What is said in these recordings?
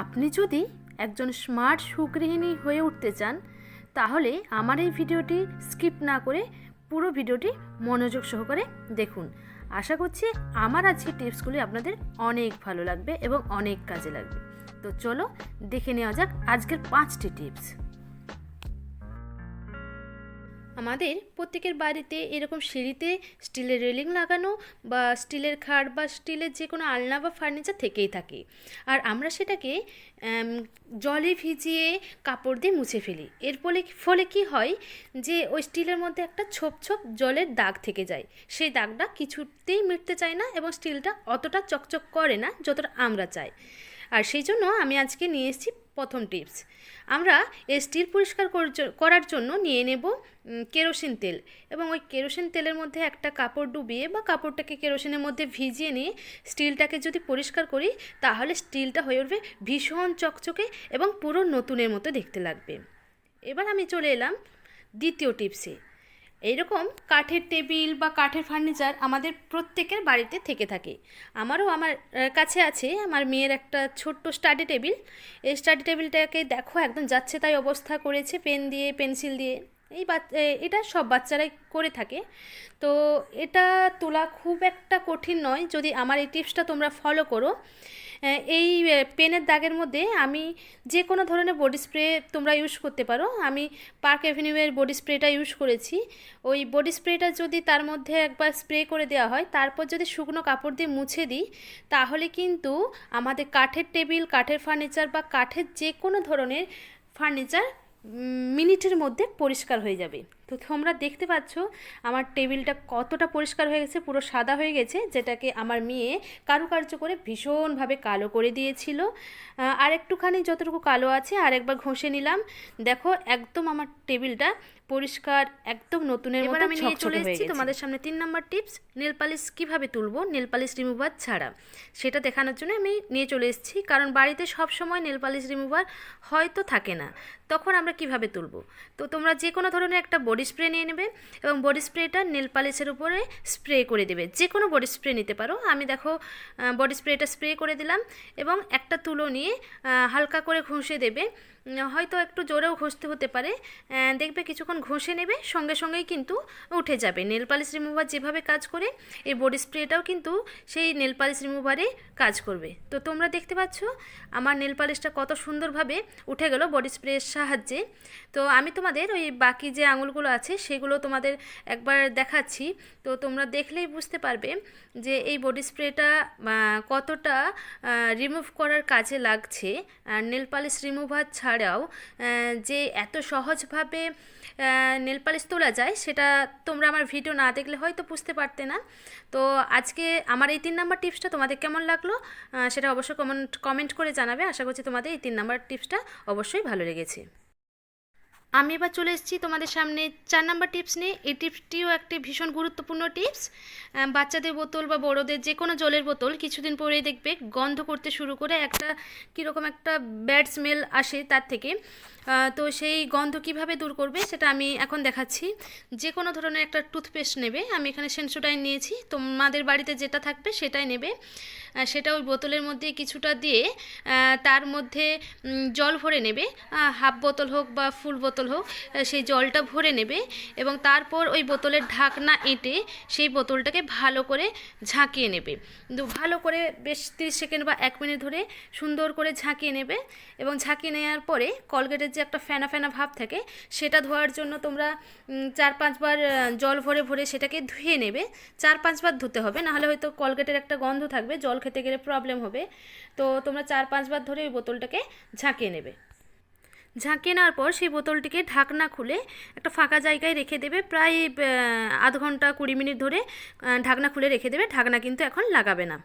আপনি যদি একজন স্মার্ট সুগৃহিণী হয়ে উঠতে চান, তাহলে আমার এই ভিডিওটি স্কিপ না করে পুরো ভিডিওটি মনোযোগ সহকারে দেখুন। আশা করছি আমার আজকের টিপসগুলি আপনাদের অনেক ভালো লাগবে এবং অনেক কাজে লাগবে। তো চলো দেখে নেওয়া যাক আজকের পাঁচটি টিপস। আমাদের প্রত্যেকের বাড়িতে এরকম সিঁড়িতে স্টিলের রেলিং লাগানো বা স্টিলের খাট বা স্টিলের যে কোনো আলনা বা ফার্নিচার থেকেই থাকে। আর আমরা সেটাকে জলে ভিজিয়ে কাপড় দিয়ে মুছে ফেলি। এর ফলে ফলে কি হয় যে ওই স্টিলের মধ্যে একটা ছোপ ছোপ জলের দাগ থেকে যায়। সেই দাগটা কিছুতেই মিটতে চায় না এবং স্টিলটা অতটা চকচক করে না যতটা আমরা চাই। আর সেই জন্য আমি আজকে নিয়ে এসেছি প্রথম টিপস। আমরা এই স্টিল পরিষ্কার কর- করার জন্য নিয়ে নেব কেরোসিন তেল এবং ওই কেরোসিন তেলের মধ্যে একটা কাপড় ডুবিয়ে বা কাপড়টাকে কেরোসিনের মধ্যে ভিজিয়ে নিয়ে স্টিলটাকে যদি পরিষ্কার করি, তাহলে স্টিলটা হয়ে উঠবে ভীষণ চকচকে এবং পুরো নতুনের মতো দেখতে লাগবে। এবার আমি চলে এলাম দ্বিতীয় টিপসে। এইরকম কাঠের টেবিল বা কাঠের ফার্নিচার আমাদের প্রত্যেকের বাড়িতে থেকে থাকে। আমারও আমার কাছে আছে, আমার মেয়ের একটা ছোট্ট স্টাডি টেবিল। এই স্টাডি টেবিলটাকে দেখো, একদম যাচ্ছে তাই অবস্থা করেছে, পেন দিয়ে, পেন্সিল দিয়ে। এই এটা সব বাচ্চারাই করে থাকে। তো এটা তোলা খুব একটা কঠিন নয়। যদি আমার এই টিপসটা তোমরা ফলো করো এই পেনের দাগের মধ্যে আমি যে কোনো ধরনের বডি স্প্রে তোমরা ইউজ করতে পারো। আমি পার্ক অ্যাভিনিউয়ের বডি স্প্রেটা ইউজ করেছি। ওই বডি স্প্রেটা যদি তার মধ্যে একবার স্প্রে করে দেওয়া হয়, তারপর যদি শুকনো কাপড় দিয়ে মুছে দিই, তাহলে কিন্তু আমাদের কাঠের টেবিল, কাঠের ফার্নিচার বা কাঠের যে কোনো ধরনের ফার্নিচার মিনিটের মধ্যে পরিষ্কার হয়ে যাবে। তো তোমরা দেখতে পাচ্ছ আমার টেবিলটা কতটা পরিষ্কার হয়ে গেছে পুরো সাদা হয়ে গেছে যেটাকে আমার মেয়ে কারুকার্য করে ভীষণভাবে কালো করে দিয়েছিল। আর একটুখানি যতটুকু কালো আছে আর একবার ঘষে নিলাম। দেখো একদম আমার টেবিলটা পরিষ্কার একদম নতুনের মতো আমি নিয়ে চলে এসেছি তোমাদের সামনে তিন নম্বর টিপস নেল পালিশ কীভাবে তুলবো নেল পালিশ রিমুভার ছাড়া। সেটা দেখানোর জন্য আমি নিয়ে চলে এসেছি কারণ বাড়িতে সব সময় নেল পালিশ রিমুভার হয়তো থাকে না। তখন আমরা কীভাবে তুলবো? তো তোমরা যে কোনো ধরনের একটা বডি স্প্রে নিয়ে নেবে এবং বডি স্প্রেটা নেল পালিশের উপরে স্প্রে করে দেবে। যে কোনো বডি স্প্রে নিতে পারো। আমি দেখো বডি স্প্রেটা স্প্রে করে দিলাম এবং একটা তুলো নিয়ে হালকা করে ঘষে দেবে। হয়তো একটু জোরেও ঘষতে হতে পারে। দেখবে কিছুক্ষণ ঘষে নেবে, সঙ্গে সঙ্গেই কিন্তু উঠে যাবে। নেল পালিশ রিমুভার যেভাবে কাজ করে, এই বডি স্প্রেটাও কিন্তু সেই নেল পালিশ রিমুভারে কাজ করবে। তো তোমরা দেখতে পাচ্ছ, আমার নেল পালিশটা কত সুন্দরভাবে উঠে গেল বডি স্প্রের সাহায্যে। তো আমি তোমাদের ওই বাকি যে আঙুলগুলো আছে, সেগুলো তোমাদের একবার দেখাচ্ছি। তো তোমরা দেখলেই বুঝতে পারবে যে এই বডি স্প্রেটা কতটা রিমুভ করার কাজে লাগছে। আর নেল পালিশ রিমুভার ছাড়াও যে এত সহজভাবে নেল পালিশ তোলা যায়, সেটা তোমরা আমার ভিডিও না দেখলে হয়তো বুঝতে পারতে না। তো আজকে আমার এই তিন নাম্বার টিপসটা তোমাদের কেমন লাগল সেটা অবশ্যই কমেন্ট কমেন্ট করে জানাবে। আশা করছি তোমাদের এই তিন নাম্বার টিপসটা অবশ্যই ভালো লেগেছে। আমি এবার চলে এসেছি তোমাদের সামনে চার নাম্বার টিপস নিয়ে। এই টিপসটিও একটি ভীষণ গুরুত্বপূর্ণ টিপস। বাচ্চাদের বোতল বা বড়োদের যে কোনো জলের বোতল কিছুদিন পরেই দেখবে গন্ধ করতে শুরু করে একটা কীরকম একটা ব্যাড স্মেল আসে তার থেকে। তো সেই গন্ধ কীভাবে দূর করবে সেটা আমি এখন দেখাচ্ছি। যে কোনো ধরনের একটা টুথপেস্ট নেবে। আমি এখানে সেন্সোডাইন নিয়েছি। তোমাদের বাড়িতে যেটা থাকবে সেটাই নেবে। সেটা ওই বোতলের মধ্যে কিছুটা দিয়ে তার মধ্যে জল ভরে নেবে। হাফ বোতল হোক বা ফুল বোতল হোক আহ, সেই জলটা ভরে নেবে এবং তারপর ওই বোতলের ঢাকনা এঁটে সেই বোতলটাকে ভালো করে ঝাঁকিয়ে নেবে। ভালো করে বেশ তিরিশ সেকেন্ড বা এক মিনিট ধরে সুন্দর করে ঝাঁকিয়ে নেবে এবং ঝাঁকিয়ে নেওয়ার পরে কলগেটের যে একটা ফেনা ফেনা ভাব থাকে সেটা ধোয়ার জন্য তোমরা চার পাঁচবার জল ভরে ভরে সেটাকে ধুয়ে নেবে। চার পাঁচবার ধুতে হবে নাহলে হয়তো কলগেটের একটা গন্ধ থাকবে জল খেতে গেলে প্রবলেম হবে। তো তোমরা চার পাঁচবার ধরে ওই বোতলটাকে ঝাঁকিয়ে নেবে। ঝাঁকিয়ে নেওয়ার পর সেই বোতলটিকে ঢাকনা খুলে একটা ফাঁকা জায়গায় রেখে দেবে। প্রায় আধ ঘণ্টা কুড়ি মিনিট ধরে ঢাকনা খুলে রেখে দেবে। ঢাকনা কিন্তু এখন লাগাবে না।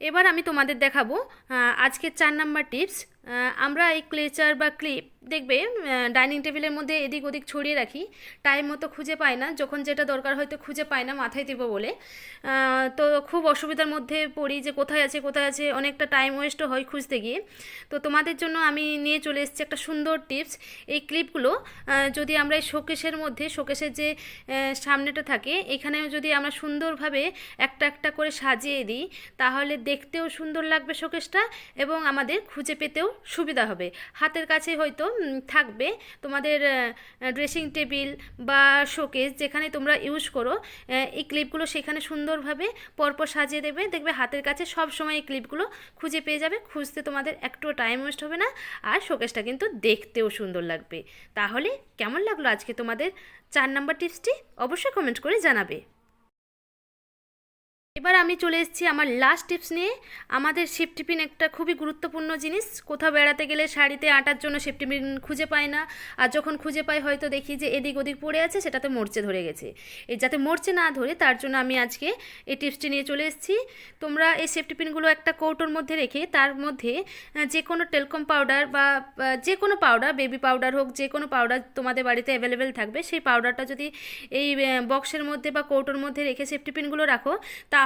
এবার আমি তোমাদের দেখাবো আজকের চার নাম্বার টিপস। আমরা এই ক্লেচার বা ক্লিপ দেখবে ডাইনিং টেবিলের মধ্যে এদিক ওদিক ছড়িয়ে রাখি। টাইম মতো খুঁজে পাই না, যখন যেটা দরকার হয়তো খুঁজে পাই না, মাথায় দেবো বলে। তো খুব অসুবিধার মধ্যে পড়ি যে কোথায় আছে কোথায় আছে, অনেকটা টাইম ওয়েস্টও হয় খুঁজতে গিয়ে। তো তোমাদের জন্য আমি নিয়ে চলে এসেছি একটা সুন্দর টিপস। এই ক্লিপগুলো যদি আমরা এই শোকেশের মধ্যে, শোকেশের যে সামনেটা থাকে, এখানেও যদি আমরা সুন্দরভাবে একটা একটা করে সাজিয়ে দিই, তাহলে দেখতেও সুন্দর লাগবে শোকেশটা এবং আমাদের খুঁজে পেতেও সুবিধা হবে। হাতের কাছে হয়তো থাকবে। তোমাদের ড্রেসিং টেবিল বা শোকেস যেখানে তোমরা ইউজ করো এই ক্লিপগুলো সেখানে সুন্দরভাবে পরপর সাজিয়ে দেবে। দেখবে হাতের কাছে সব সময় এই ক্লিপগুলো খুঁজে পেয়ে যাবে। খুঁজতে তোমাদের একটুও টাইম ওয়েস্ট হবে না। আর শোকেসটা কিন্তু দেখতেও সুন্দর লাগবে। তাহলে কেমন লাগল আজকে তোমাদের? চার নাম্বার টিপসটি অবশ্যই কমেন্ট করে জানাবে। এবার আমি চলে এসেছি আমার লাস্ট টিপস নিয়ে। আমাদের সেফটি পিন একটা খুবই গুরুত্বপূর্ণ জিনিস। কোথাও বেড়াতে গেলে শাড়িতে আটার জন্য সেফটি পিন খুঁজে পায় না। আর যখন খুঁজে পাই, হয়তো দেখি যে এদিক ওদিক পড়ে আছে, সেটাতে মরচে ধরে গেছে। এই যাতে মরচে না ধরে, তার জন্য আমি আজকে এই টিপসটি নিয়ে চলে এসেছি। তোমরা এই সেফটি পিনগুলো একটা কৌটোর মধ্যে রেখে, তার মধ্যে যে কোনো টেলকম পাউডার বা যে কোনো পাউডার বেবি পাউডার হোক, যে কোনো পাউডার তোমাদের বাড়িতে অ্যাভেলেবেল থাকবে, সেই পাউডারটা যদি এই বক্সের মধ্যে বা কৌটোর মধ্যে রেখে সেফটি পিনগুলো রাখো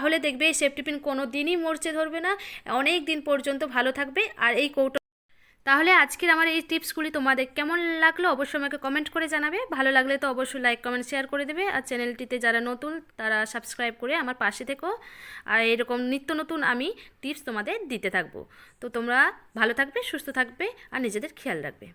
তাহলে দেখবে এই সেফটি পিন কোনো দিনই মরচে ধরবে না। অনেক দিন পর্যন্ত ভালো থাকবে আর এই কৌটো তাহলে আজকের আমার এই টিপসগুলি তোমাদের কেমন লাগল অবশ্যই আমাকে কমেন্ট করে জানাবে। ভালো লাগলে তো অবশ্যই লাইক কমেন্ট শেয়ার করে দেবে। আর চ্যানেলটিতে যারা নতুন, তারা সাবস্ক্রাইব করে আমার পাশে থেকো। আর এরকম নিত্য নতুন আমি টিপস তোমাদের দিতে থাকব। তো তোমরা ভালো থাকবে, সুস্থ থাকবে, আর নিজেদের খেয়াল রাখবে।